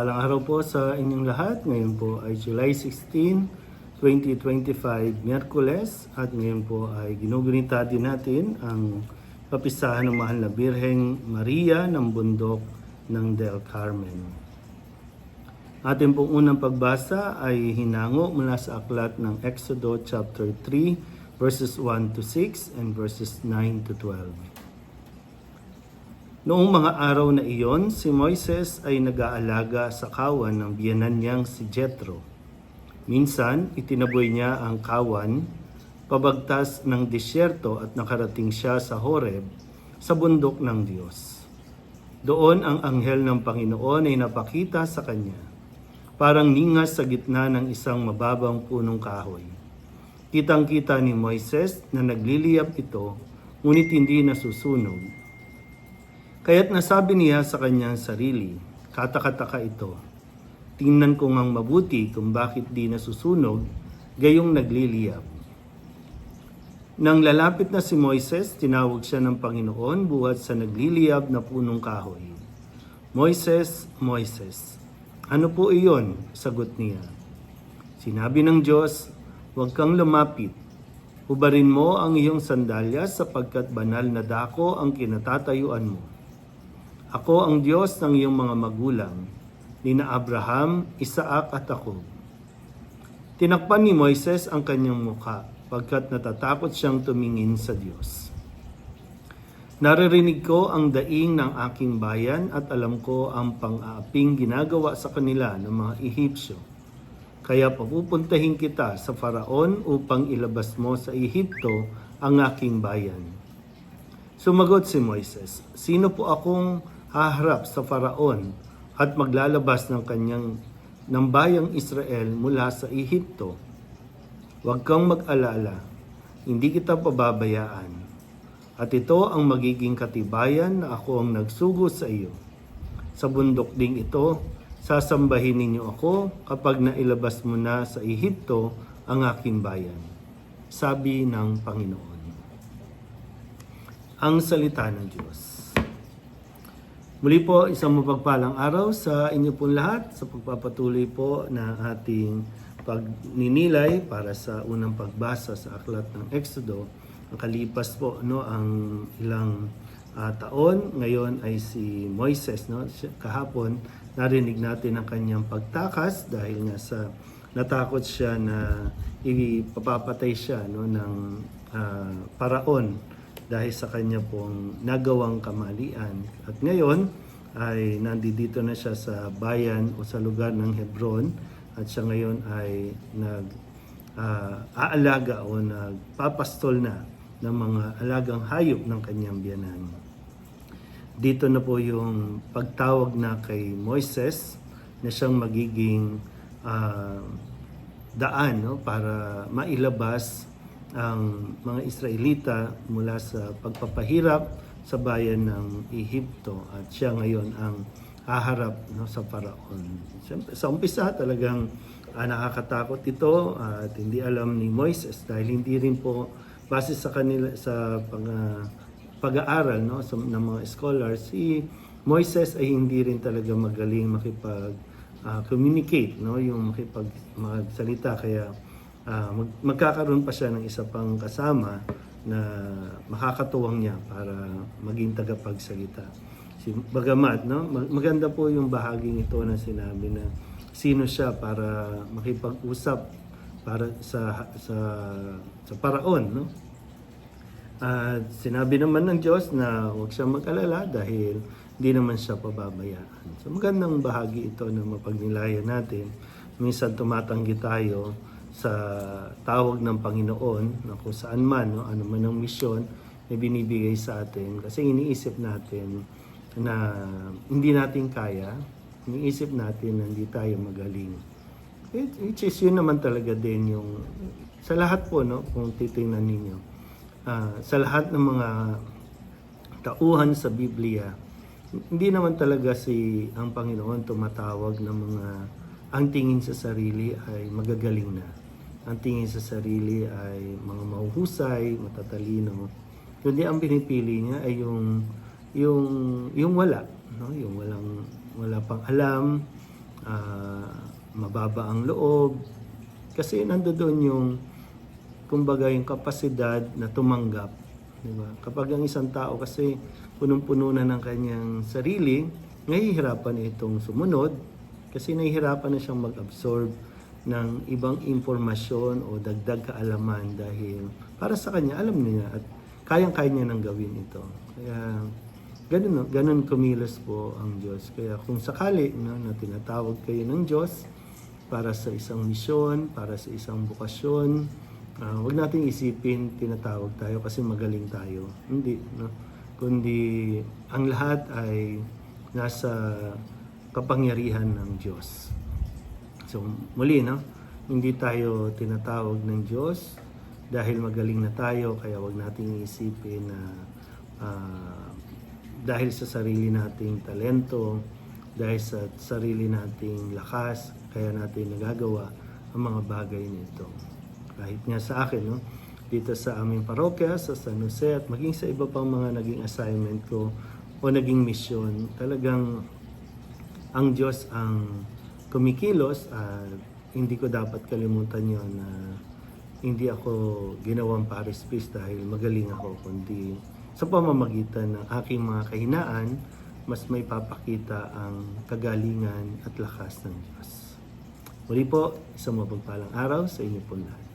Mapagpalang araw po sa inyong lahat. Ngayon po ay July 16, 2025, Miyerkules. At ngayon po ay ginugunita din natin ang papisahan ng Mahal na Birheng Maria ng Bundok ng Del Carmen. Ating pong unang pagbasa ay hinango mula sa aklat ng Exodo chapter 3 verses 1 to 6 and verses 9 to 12. Noong mga araw na iyon, si Moises ay nag-aalaga sa kawan ng biyanan niyang si Jethro. Minsan, itinaboy niya ang kawan pabagtas ng disyerto at nakarating siya sa Horeb, sa bundok ng Diyos. Doon ang anghel ng Panginoon ay napakita sa kanya, parang ningas sa gitna ng isang mababang punong kahoy. Kitang-kita ni Moises na nagliliyap ito, ngunit hindi nasusunog. Kaya't nasabi niya sa kanyang sarili, katakataka ito. Tingnan ko ngang mabuti kung bakit di nasusunog, gayong nagliliyap. Nang lalapit na si Moises, tinawag siya ng Panginoon buhat sa nagliliyab na punong kahoy. Moises, Moises, ano po iyon? Sagot niya. Sinabi ng Diyos, huwag kang lumapit. Ubarin mo ang iyong sandalyas sapagkat banal na dako ang kinatatayuan mo. Ako ang Diyos ng iyong mga magulang, ni na Abraham, Isaac at ako. Tinakpan ni Moises ang kanyang muka, pagkat natatakot siyang tumingin sa Diyos. Naririnig ko ang daing ng aking bayan at alam ko ang pang-aaping ginagawa sa kanila ng mga Ehipsyo. Kaya papupuntahin kita sa Faraon upang ilabas mo sa Ehipto ang aking bayan. Sumagot si Moises, Sino po akong haharap sa Faraon at maglalabas ng kanyang ng bayang Israel mula sa Ehipto? Huwag kang mag-alala, hindi kita pababayaan. At ito ang magiging katibayan na ako ang nagsugo sa iyo. Sa bundok ding ito, sasambahin ninyo ako kapag nailabas mo na sa Ehipto ang aking bayan. Sabi ng Panginoon. Ang salita ng Diyos. Muli po, isang mapagpalang araw sa inyo pong lahat sa pagpapatuloy po ng ating pagninilay para sa unang pagbasa sa aklat ng Exodo. Nakalipas po no, ang ilang ah, taon. Ngayon ay si Moises. No? Kahapon, narinig natin ang kanyang pagtakas dahil nga sa natakot siya na ipapapatay siya no, ng ah, paraon dahil sa kanya pong nagawang kamalian. At ngayon ay nandito na siya sa bayan o sa lugar ng Hebron at siya ngayon ay nag ah, aalaga o nagpapastol na ng mga alagang hayop ng kanyang biyanan. Dito na po yung pagtawag na kay Moises na siyang magiging ah, daan no, para mailabas ang mga Israelita mula sa pagpapahirap sa bayan ng Ehipto. At siya ngayon ang haharap no, sa Paraon. Siyempre, sa umpisa talagang ah, nakakatakot ito. At hindi alam ni Moises dahil hindi rin po base sa kanila sa pag, ah, pag-aaral no sa ng mga scholars si Moises ay hindi rin talaga magaling makipag ah, communicate no yung makipag magsalita. Kaya ah, mag- magkakaroon pa siya ng isa pang kasama na makakatuwang niya para maging tagapagsalita. Si Bagamat no mag- maganda po yung bahaging ito na sinabi na sino siya para makipag-usap para sa sa sa paraon no at sinabi naman ng Diyos na huwag siyang mag-alala dahil hindi naman siya pababayaan. So magandang bahagi ito na mapagnilayan natin. Minsan tumatanggi tayo sa tawag ng Panginoon na kung saan man, no, ano man ang misyon na binibigay sa atin. Kasi iniisip natin na hindi natin kaya, iniisip natin na hindi tayo magaling. It, which is yun naman talaga din yung sa lahat po no kung titingnan ninyo ah, sa lahat ng mga tauhan sa Biblia hindi naman talaga si ang Panginoon tumatawag ng mga ang tingin sa sarili ay magagaling na ang tingin sa sarili ay mga mahuhusay matatalino kundi ang pinipili niya ay yung yung yung wala no yung walang wala pang alam ah, mababa ang loob. Kasi nandoon yung kumbaga yung kapasidad na tumanggap. Di ba? Kapag ang isang tao kasi punong-puno na ng kanyang sarili, nahihirapan itong sumunod kasi nahihirapan na siyang mag-absorb ng ibang impormasyon o dagdag kaalaman dahil para sa kanya, alam niya at kayang-kaya niya nang gawin ito. Kaya ganun, ganun kumilos po ang Diyos. Kaya kung sakali no, na tinatawag kayo ng Diyos para sa isang misyon, para sa isang bukasyon, ah, huwag nating isipin tinatawag tayo kasi magaling tayo. Hindi. No? Kundi ang lahat ay nasa kapangyarihan ng Diyos. So muli, no? hindi tayo tinatawag ng Diyos dahil magaling na tayo, kaya wag nating isipin na ah, dahil sa sarili nating talento, dahil sa sarili nating lakas, kaya natin nagagawa ang mga bagay nito. Kahit nga sa akin, no? dito sa aming parokya, sa San Jose, at maging sa iba pang mga naging assignment ko o naging mission, talagang ang Diyos ang kumikilos at hindi ko dapat kalimutan yon na hindi ako ginawang Paris Peace dahil magaling ako, kundi sa pamamagitan ng aking mga kahinaan, mas may papakita ang kagalingan at lakas ng Diyos. Muli po, isang mapagpalang araw sa inyo po lahat.